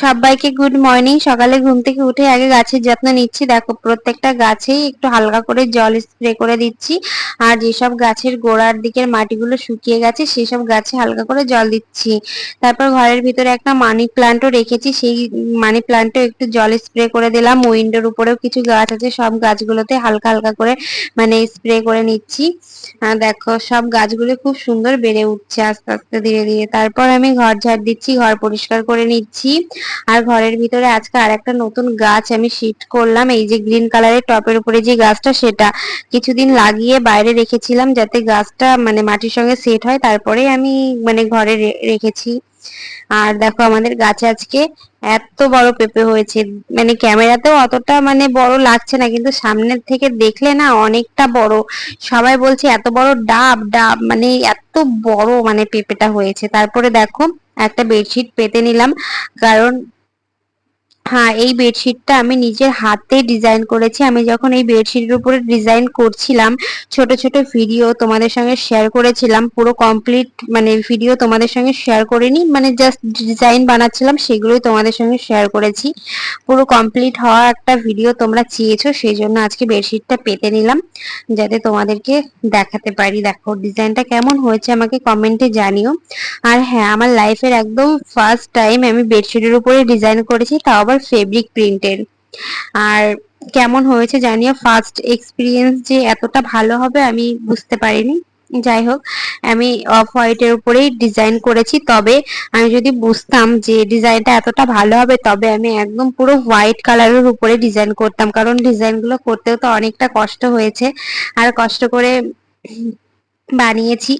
সবাইকে good morning সকালে ঘুম থেকে উঠে আগে গাছের যত্ন নিচ্ছি। দেখো, প্রত্যেকটা গাছেই একটু হালকা করে জল স্প্রে করে দিচ্ছি। আর যেসব গাছের গোড়ার দিকের মাটিগুলো শুকিয়ে গেছে, সেসব গাছে হালকা করে জল দিচ্ছি। তারপর ঘরের ভিতরে একটা মানি প্লান্টও রেখেছি। সেই মানি প্লান্টও একটু জল স্প্রে করে দিলাম। উইন্ডোর উপরেও কিছু গাছ আছে, সব গাছগুলোতে হালকা হালকা করে মানে স্প্রে করে নিচ্ছি। দেখো, সব গাছগুলো খুব সুন্দর বেড়ে উঠছে আস্তে আস্তে ধীরে ধীরে। তারপর আমি ঘর ঝাড় দিচ্ছি, ঘর পরিষ্কার করে নিচ্ছি। আর ঘরের ভিতরে আজকে আর একটা নতুন গাছ আমি শিফট করলাম, এই যে গ্রিন কালারের টপের উপরে যে গাছটা সেটা। কিছুদিন লাগিয়ে বাইরে রেখেছিলাম যাতে গাছটা মানে মাটির সঙ্গে সেট হয়, তারপরে আমি মানে ঘরে রেখেছি। আর দেখো আমাদের গাছে আজকে এত বড় পেঁপে হয়েছে। মানে ক্যামেরাতেও অতটা মানে বড় লাগছে না, কিন্তু সামনের থেকে দেখলে না অনেকটা বড়। সবাই বলছে এত বড় ডাব ডাব মানে এত বড় মানে পেঁপেটা হয়েছে। তারপরে দেখো একটা বেডশিট পেতে নিলাম, কারণ হ্যাঁ এই বেডশিটটা আমি নিজের হাতে ডিজাইন করেছি। আমি যখন এই বেডশিটের উপরে ডিজাইন করছিলাম, ছোট ছোট ভিডিও তোমাদের সঙ্গে শেয়ার করেছিলাম, পুরো কমপ্লিট মানে ভিডিও তোমাদের সঙ্গে শেয়ার করিনি মানে জাস্ট ডিজাইন বানাচ্ছিলাম, সেগুলোই তোমাদের সঙ্গে শেয়ার করেছি। পুরো কমপ্লিট হওয়া একটা ভিডিও তোমরা চেয়েছো সেই জন্য আজকে বেডশিটটা পেতে নিলাম, যাতে তোমাদেরকে দেখাতে পারি। দেখো ডিজাইনটা কেমন হয়েছে আমাকে কমেন্টে জানিও। আর হ্যাঁ আমার লাইফের একদম ফার্স্ট টাইম আমি বেডশিটের উপরে ডিজাইন করেছি, তাও আবার ফেব্রিক প্রিন্টের আর কেমন হয়েছে জানিও? ফার্স্ট এক্সপিরিয়েন্স যে এতটা ভালো হবে আমি বুঝতে পারিনি। যাই হোক, আমি অফ হোয়াইটের উপরেই ডিজাইন করেছি। তবে আমি যদি বুঝতাম যে ডিজাইনটা এতটা ভালো হবে, তবে আমি একদম পুরো হোয়াইট কালারের উপরে ডিজাইন করতাম। কারণ ডিজাইনগুলো করতেও তো অনেকটা কষ্ট হয়েছে। আর কষ্ট করে বানিয়েছি।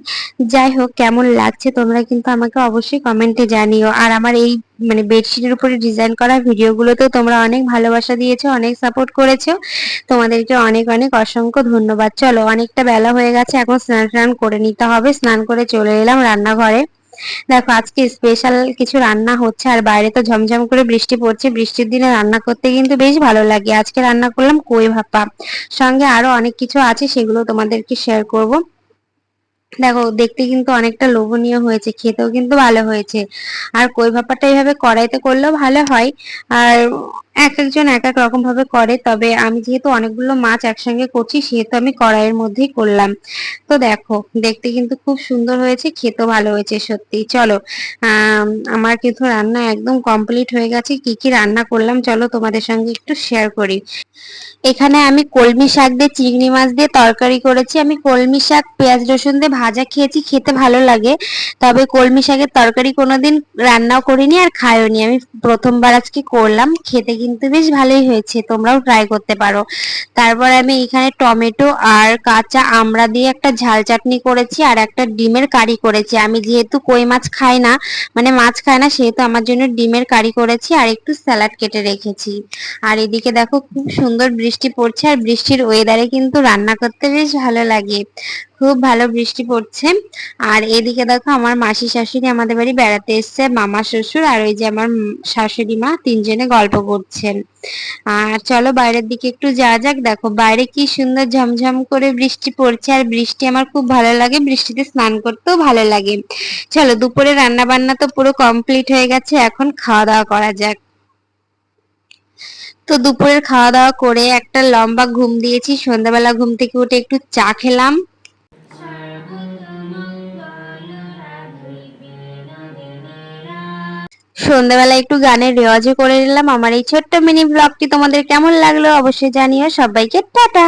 যাই হোক, কেমন লাগছে তোমরা কিন্তু আমাকে অবশ্যই কমেন্টে জানিও। আর আমার এই মানে বেডশিটের উপরে ডিজাইন করা ভিডিওগুলোতেও তোমরা অনেক ভালোবাসা দিয়েছ, অনেক সাপোর্ট করেছ। তোমাদেরকে অনেক অনেক অসংখ্য ধন্যবাদ। চলো, অনেকটা বেলা হয়ে গেছে, এখন স্নান টান করে নিতে হবে। স্নান করে চলে এলাম রান্নাঘরে। দেখো, আজকে স্পেশাল কিছু রান্না হচ্ছে, আর বাইরে তো ঝমঝম করে বৃষ্টি পড়ছে। বৃষ্টির দিনে রান্না করতে কিন্তু বেশ ভালো লাগে। আজকে রান্না করলাম কই ভাপা। সঙ্গে আরও অনেক কিছু আছে, সেগুলো তোমাদেরকে শেয়ার করব। দেখো, দেখতে কিন্তু অনেকটা লোভনীয় হয়েছে, খেতেও কিন্তু ভালো হয়েছে। আর কই ভাপাটা এইভাবে কড়াইতে করলেও ভালো হয়, আর এক একজন এক এক রকম ভাবে করে, তবে আমি যেহেতু অনেকগুলো মাছ একসঙ্গে করছি, সেহেতু আমি কড়াইয়ের মধ্যেই করলাম। তো দেখো, দেখতে কিন্তু খুব সুন্দর হয়েছে, খেতেও ভালো হয়েছে সত্যি চলো আমার কিন্তু রান্না একদম কমপ্লিট হয়ে গেছে, কি কি রান্না করলাম, চলো তোমাদের সঙ্গে একটু শেয়ার করি। এখানে আমি কলমি শাক দিয়ে, চিংড়ি মাছ দিয়ে তরকারি করেছি। আমি কলমি শাক, পেঁয়াজ, রসুন দিয়ে ভাজা খেয়েছি, খেতে ভালো লাগে। তবে কলমি শাকের তরকারি কোনোদিন রান্নাও করিনি আর খাইওনি। আমি প্রথমবার আজকে করলাম, খেতে কিন্তু বেশ ভালোই হয়েছে, তোমরাও ট্রাই করতে পারো। তারপর আমি এখানে টমেটো আর কাঁচা আমড়া দিয়ে একটা ঝাল চাটনি করেছি আর একটা ডিমের কারি করেছি। আমি যেহেতু কই মাছ খাই না মানে মাছ খাই না, সেহেতু আমার জন্য ডিমের কারি করেছি আর একটু স্যালাড কেটে রেখেছি। আর এদিকে দেখো খুব সুন্দর বৃষ্টি পড়ছে আর বৃষ্টির ওয়েদারে কিন্তু রান্না করতে বেশ ভালো লাগে। খুব ভালো বৃষ্টি পড়ছে। আর এদিকে দেখো আমার মাসি শাশুড়ি আমাদের বাড়ি বেড়াতে এসছে, মামা শ্বশুর আর ওই যে আমার শাশুড়ি মা তিনজনে গল্প করছেন। আর চলো বাইরের দিকে একটু যাওয়া যাক। দেখো বাইরে কি সুন্দর ঝমঝম করে বৃষ্টি পড়ছে আর বৃষ্টি আমার খুব ভালো লাগে, বৃষ্টিতে স্নান করতেও ভালো লাগে। চলো দুপুরে রান্না বান্না তো পুরো কমপ্লিট হয়ে গেছে, এখন খাওয়া দাওয়া করা যাক। তো দুপুরের খাওয়া দাওয়া করে একটা লম্বা ঘুম দিয়েছি, সন্ধ্যাবেলা ঘুম থেকে উঠে একটু চা খেলাম। সন্ধ্যাবেলা একটু গানের রেওয়াজও করে নিলাম। আমার এই ছোট্ট মিনি ব্লগটি তোমাদের কেমন লাগল অবশ্যই জানিও। সবাইকে টাটা!